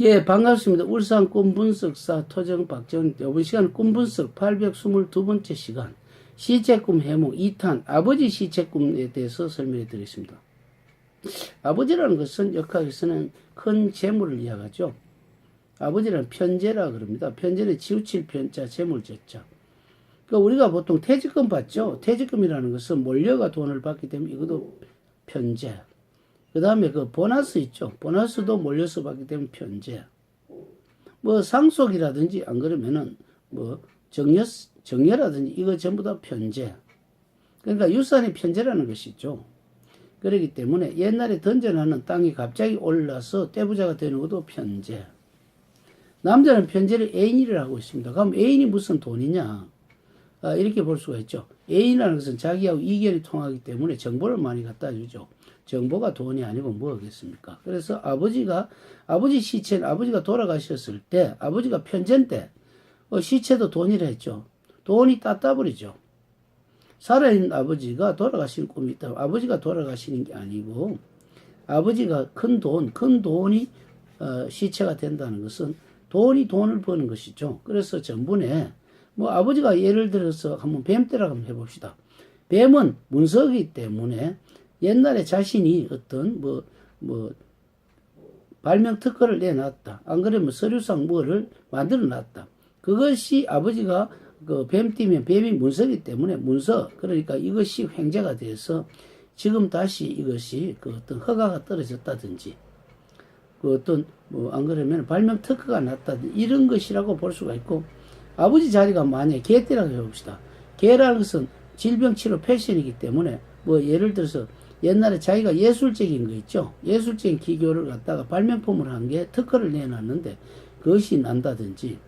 예, 반갑습니다. 울산 꿈분석사 토정 박정 이번 시간 꿈분석 822번째 시간 시체꿈 해몽 2탄 아버지 시체꿈에 대해서 설명해 드리겠습니다. 아버지라는 것은 역학에서는 큰 재물을 이야기하죠. 아버지는 편재라 그럽니다. 편재는 치우칠 편자, 재물재자. 그러니까 우리가 보통 퇴직금 받죠. 퇴직금이라는 것은 몰려가 돈을 받기 때문에 이것도 편재. 그 다음에 그 보너스 있죠. 보너스도 몰려서 받기 때문에 편재. 뭐 상속이라든지 안 그러면은 뭐 정여, 정여라든지 이거 전부 다 편재. 그러니까 유산이 편재라는 것이죠. 그렇기 때문에 옛날에 던져놓는 땅이 갑자기 올라서 떼부자가 되는 것도 편재. 남자는 편재를 애인이라 하고 있습니다. 그럼 애인이 무슨 돈이냐? 아, 이렇게 볼 수가 있죠. 애인이라는 것은 자기하고 이견이 통하기 때문에 정보를 많이 갖다 주죠. 정보가 돈이 아니고 뭐겠습니까? 그래서 아버지가 아버지 시체는 아버지가 돌아가셨을 때 아버지가 편제인데 어, 시체도 돈이라 했죠. 돈이 따따버리죠. 살아있는 아버지가 돌아가시는 꿈이 있다. 아버지가 돌아가시는 게 아니고 아버지가 큰 돈, 큰 돈이 어, 시체가 된다는 것은 돈이 돈을 버는 것이죠. 그래서 전분에 뭐 아버지가 예를 들어서 한번 뱀떼라고 한번 해봅시다. 뱀은 문서이기 때문에 옛날에 자신이 어떤 뭐, 뭐, 발명 특허를 내놨다. 안 그러면 서류상 뭐를 만들어 놨다. 그것이 아버지가 그 뱀띠면 뱀이 문서이기 때문에 문서, 그러니까 이것이 횡재가 돼서 지금 다시 이것이 그 어떤 허가가 떨어졌다든지 그 어떤 뭐 안 그러면 발명 특허가 났다든지 이런 것이라고 볼 수가 있고 아버지 자리가 만약에 개띠라고 해봅시다. 개라는 것은 질병 치료 패션이기 때문에 뭐 예를 들어서 옛날에 자기가 예술적인 거 있죠. 예술적인 기교를 갖다가 발명품을 한 게 특허를 내놨는데 그것이 난다든지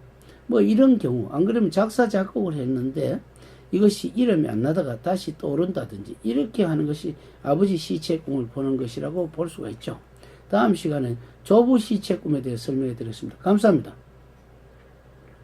뭐 이런 경우 안 그러면 작사 작곡을 했는데 이것이 이름이 안 나다가 다시 떠오른다든지 이렇게 하는 것이 아버지 시체 꿈을 보는 것이라고 볼 수가 있죠. 다음 시간에 조부 시체 꿈에 대해 설명해 드리겠습니다. 감사합니다.